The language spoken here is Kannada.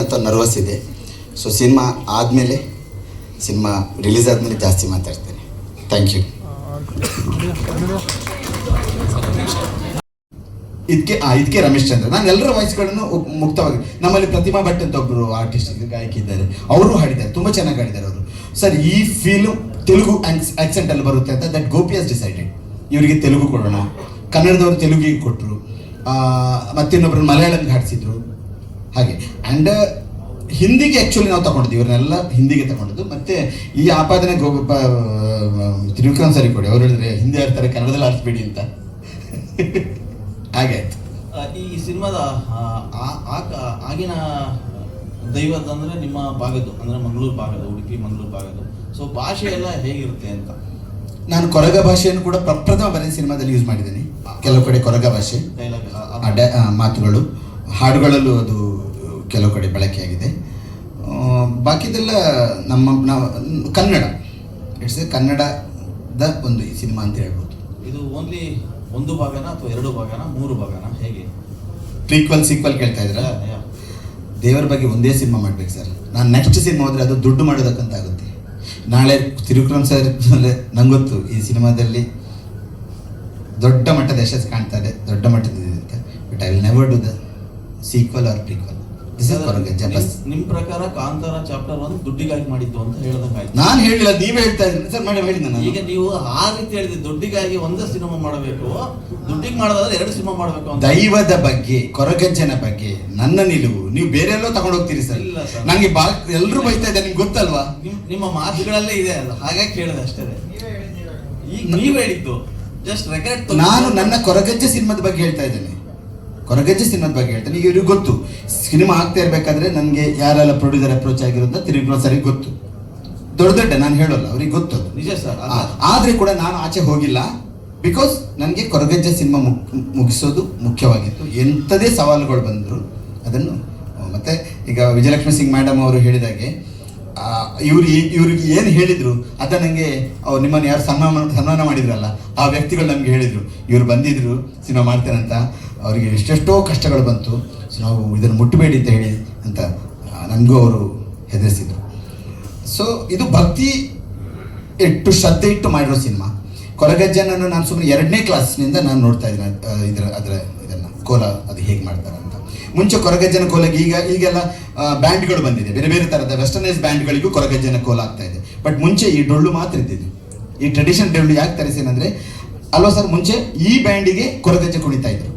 ಅಂತ ನರ್ವಸ್ ಇದೆ. ಸೊ ಸಿನಿಮಾ ಆದಮೇಲೆ ಸಿನಿಮಾ ರಿಲೀಸ್ ಆದಮೇಲೆ ಜಾಸ್ತಿ ಮಾತಾಡ್ತೇನೆ. ಥ್ಯಾಂಕ್ ಯು ಇದಕ್ಕೆ ಇದಕ್ಕೆ ರಮೇಶ್ ಚಂದ್ರ. ನಾನು ಎಲ್ಲರ ವಾಯ್ಸ್ಗಳನ್ನು ಮುಕ್ತವಾಗಿ, ನಮ್ಮಲ್ಲಿ ಪ್ರತಿಮಾ ಭಟ್ ಅಂತ ಒಬ್ಬರು ಆರ್ಟಿಸ್ಟ್ ಗಾಯಕಿ ಇದ್ದಾರೆ ಅವರು ಹಾಡಿದ್ದಾರೆ, ತುಂಬ ಚೆನ್ನಾಗಿ ಹಾಡಿದ್ದಾರೆ ಅವರು. ಸರ್, ಈ ಫೀಲು ತೆಲುಗು ಆಕ್ಸೆಂಟ್ ಅಲ್ಲಿ ಬರುತ್ತೆ ಅಂತ ದಟ್ ಗೋಪಿ ಆಸ್ ಡಿಸೈಡೆಡ್ ಇವರಿಗೆ ತೆಲುಗು ಕೊಡೋಣ. ಕನ್ನಡದವರು ತೆಲುಗಿಗೆ ಕೊಟ್ಟರು ಮತ್ತಿನ್ನೊಬ್ಬರು ಮಲಯಾಳಂಗೆ ಹಾಡಿಸಿದ್ರು. ಹಾಗೆ. ಆ್ಯಂಡ್ ಹಿಂದಿಗೆ ಆ್ಯಕ್ಚುಲಿ ನಾವು ತಗೊಂಡಿದ್ವಿ ಇವ್ರನ್ನೆಲ್ಲ ಹಿಂದಿಗೆ ತಗೊಂಡಿದ್ದು. ಮತ್ತೆ ಈ ಆಪಾದನೆ ಗೋ ಪ- ತ್ರಿವಿಕ್ರಮ್ ಸರಿ ಕೊಡಿ. ಅವ್ರು ಹೇಳಿದ್ರೆ ಹಿಂದಿ ಆಡ್ತಾರೆ ಕನ್ನಡದಲ್ಲಿ ಆಡಿಸ್ಬೇಡಿ ಅಂತ. ಹಾಗೆ ಆಯ್ತು. ಈ ಸಿನಿಮಾದ ಆಗಿನ ದೈವದ ಅಂದ್ರೆ ನಿಮ್ಮ ಭಾಗದ್ದು ಅಂದ್ರೆ ಮಂಗಳೂರು ಭಾಗದ ಉಡುಪಿ ಮಂಗಳೂರು ಭಾಗದ್ದು. ಸೊ ಭಾಷೆ ಎಲ್ಲ ಹೇಗಿರುತ್ತೆ ಅಂತ? ನಾನು ಕೊರಗ ಭಾಷೆಯನ್ನು ಕೂಡ ಪ್ರಪ್ರಥಮ ಬರೀ ಸಿನಿಮಾದಲ್ಲಿ ಯೂಸ್ ಮಾಡಿದ್ದೀನಿ. ಕೆಲವು ಕಡೆ ಕೊರಗ ಭಾಷೆ ಮಾತುಗಳು ಹಾಡುಗಳಲ್ಲೂ ಅದು ಕೆಲವು ಕಡೆ ಬಳಕೆಯಾಗಿದೆ. ಬಾಕಿದೆಲ್ಲ ನಮ್ಮ ನಾವು ಕನ್ನಡ. ಇಟ್ಸ್ ಎ ಕನ್ನಡದ ಒಂದು ಈ ಸಿನಿಮಾ ಅಂತ ಹೇಳ್ಬೋದು. ಇದು ಓನ್ಲಿ ಒಂದು ಭಾಗನ ಅಥವಾ ಎರಡು ಭಾಗನ ಮೂರು ಭಾಗನ? ಹೇಗೆ? ಪ್ರೀಕ್ವಲ್ ಸೀಕ್ವಲ್ ಕೇಳ್ತಾ ಇದ್ರ. ದೇವರ ಬಗ್ಗೆ ಒಂದೇ ಸಿನಿಮಾ ಮಾಡ್ಬೇಕು ಸರ್. ನಾನು ನೆಕ್ಸ್ಟ್ ಸಿನಿಮಾ ಹೋದರೆ ಅದು ದುಡ್ಡು ಮಾಡೋದಕ್ಕಂತ ಆಗುತ್ತೆ. ನಾಳೆ ತಿರುಕ್ರಮ್ ಸರ್ ನಂಗೊತ್ತು ಈ ಸಿನಿಮಾದಲ್ಲಿ ದೊಡ್ಡ ಮಟ್ಟದ ಯಶಸ್ಸು ಕಾಣ್ತಾ ಇದೆ ದೊಡ್ಡ ಮಟ್ಟದ ಇದೆ ಅಂತ. But I will never do the sequel or prequel ನಿಮ್- ಪ್ರಕಾರ ಕಾಂತಾರ ಚಾಪ್ಟರ್ ಒಂದು ದುಡ್ಡಿಗಾಗಿ ಮಾಡಿದ್ದು ಅಂತ ಹೇಳ್ದಂಗಾಯ್ತು ನಾನು ಹೇಳಿಲ್ಲ ನೀವೇ ಹೇಳ್ತಾ ಇದ್ದೀನಿ ಸರ್ ಮೇಡಮ್ ಹೇಳಿ ನಾನು. ಈಗ ನೀವು ಆ ರೀತಿ ಹೇಳಿದ್ರೆ ದುಡ್ಡಿಗಾಗಿ ಒಂದೇ ಸಿನಿಮಾ ಮಾಡಬೇಕು ದುಡ್ಡಿಗೆ ಮಾಡೋದಾದ್ರೆ ಎರಡು ಸಿನಿಮಾ ಮಾಡಬೇಕು ಅಂತ. ದೈವದ ಬಗ್ಗೆ ಕೊರಗಜ್ಜನ ಬಗ್ಗೆ ನನ್ನ ನಿಲುವು. ನೀವು ಬೇರೆ ಎಲ್ಲೋ ತಗೊಂಡು ಹೋಗ್ತೀರಿ ಸರ್. ಇಲ್ಲ ಸರ್. ನಂಗೆ ಬಾ ಎಲ್ಲರೂ ಬೈತಾ ಇದ್ದಾರೆ ನಿಮ್ಗೆ ಗೊತ್ತಲ್ವಾ? ನಿಮ್ ನಿಮ್ಮ ಮಾತುಗಳಲ್ಲೇ ಇದೆ ಅಲ್ಲ ಹಾಗಾಗಿ ಕೇಳಿದೆ ಅಷ್ಟೇ. ಈಗ ನೀವ್ ಹೇಳಿದ್ದು ಜಸ್ಟ್ ರೆಕಾರ್ಡ್ ನಾನು ನನ್ನ ಕೊರಗಜ್ಜ ಸಿನಿಮಾದ ಬಗ್ಗೆ ಹೇಳ್ತಾ ಇದ್ದೇನೆ. ಕೊರಗಜ್ಜ ಸಿನಿಮಾದ ಬಗ್ಗೆ ಹೇಳ್ತೇನೆ. ಈಗ ಇವ್ರಿಗೆ ಗೊತ್ತು. ಸಿನಿಮಾ ಆಗ್ತಾ ಇರಬೇಕಾದ್ರೆ ನನಗೆ ಯಾರೆಲ್ಲ ಪ್ರೊಡ್ಯೂಸರ್ ಅಪ್ರೋಚ್ ಆಗಿರೋದ ತಿರುಗಿ ಸರಿಗೆ ಗೊತ್ತು. ದೊಡ್ಡ ದೊಡ್ಡ ನಾನು ಹೇಳೋಲ್ಲ ಅವ್ರಿಗೆ ಗೊತ್ತು ನಿಜ ಸರ್ ಆದರೆ ಕೂಡ ನಾನು ಆಚೆ ಹೋಗಿಲ್ಲ. ಬಿಕಾಸ್ ನನಗೆ ಕೊರಗಜ್ಜ ಸಿನಿಮಾ ಮುಗ್ ಮುಗಿಸೋದು ಮುಖ್ಯವಾಗಿತ್ತು. ಎಂಥದೇ ಸವಾಲುಗಳು ಬಂದರು ಅದನ್ನು ಮತ್ತು ಈಗ ವಿಜಯಲಕ್ಷ್ಮಿ ಸಿಂಗ್ ಮೇಡಮ್ ಅವರು ಹೇಳಿದಾಗೆ ಇವ್ರು ಇವ್ರಿಗೆ ಏನು ಹೇಳಿದ್ರು, ಅದ ನನಗೆ ಅವ್ರು ನಿಮ್ಮನ್ನು ಯಾರು ಸನ್ಮಾನ ಸನ್ಮಾನ ಮಾಡಿದ್ರಲ್ಲ, ಆ ವ್ಯಕ್ತಿಗಳು ನಮಗೆ ಹೇಳಿದರು. ಇವ್ರು ಬಂದಿದ್ರು, ಸಿನಿಮಾ ಮಾಡ್ತೇನಂತ ಅವರಿಗೆ ಎಷ್ಟೆಷ್ಟೋ ಕಷ್ಟಗಳು ಬಂತು. ಸೊ ನಾವು ಇದನ್ನು ಮುಟ್ಟಬೇಡಿ ಅಂತ ಹೇಳಿ ಅಂತ ನನಗೂ ಅವರು ಹೆದರಿಸಿದರು. ಸೊ ಇದು ಭಕ್ತಿ ಇಟ್ಟು, ಶ್ರದ್ಧೆ ಇಟ್ಟು ಮಾಡಿರೋ ಸಿನಿಮಾ. ಕೊರಗಜ್ಜನನ್ನು ನಾನು ಸುಮ್ಮನೆ ಎರಡನೇ ಕ್ಲಾಸ್ನಿಂದ ನಾನು ನೋಡ್ತಾ ಇದ್ದೀನಿ ಇದರ, ಅದರ ಇದನ್ನು ಕೋಲ ಮಾಡ್ತಾರೆ ಅಂತ. ಮುಂಚೆ ಕೊರಗಜ್ಜನ ಕೋಲಗೆ ಈಗ ಈಗೆಲ್ಲ ಬ್ಯಾಂಡ್ಗಳು ಬಂದಿದೆ. ಬೇರೆ ಬೇರೆ ಥರದ ವೆಸ್ಟರ್ನೈಸ್ ಬ್ಯಾಂಡ್ಗಳಿಗೂ ಕೊರಗಜ್ಜನ ಕೋಲ ಆಗ್ತಾ ಇದೆ. ಬಟ್ ಮುಂಚೆ ಈ ಡೊಳ್ಳು ಮಾತ್ರ ಇದ್ದಿದ್ದು. ಈ ಟ್ರೆಡಿಷನ್ ಡೊಳ್ಳು ಯಾಕೆ ತರಿಸೇನಂದ್ರೆ ಅಲ್ವಾ ಸರ್, ಮುಂಚೆ ಈ ಬ್ಯಾಂಡಿಗೆ ಕೊರಗಜ್ಜೆ ಕುಣಿತಾ ಇದ್ರು.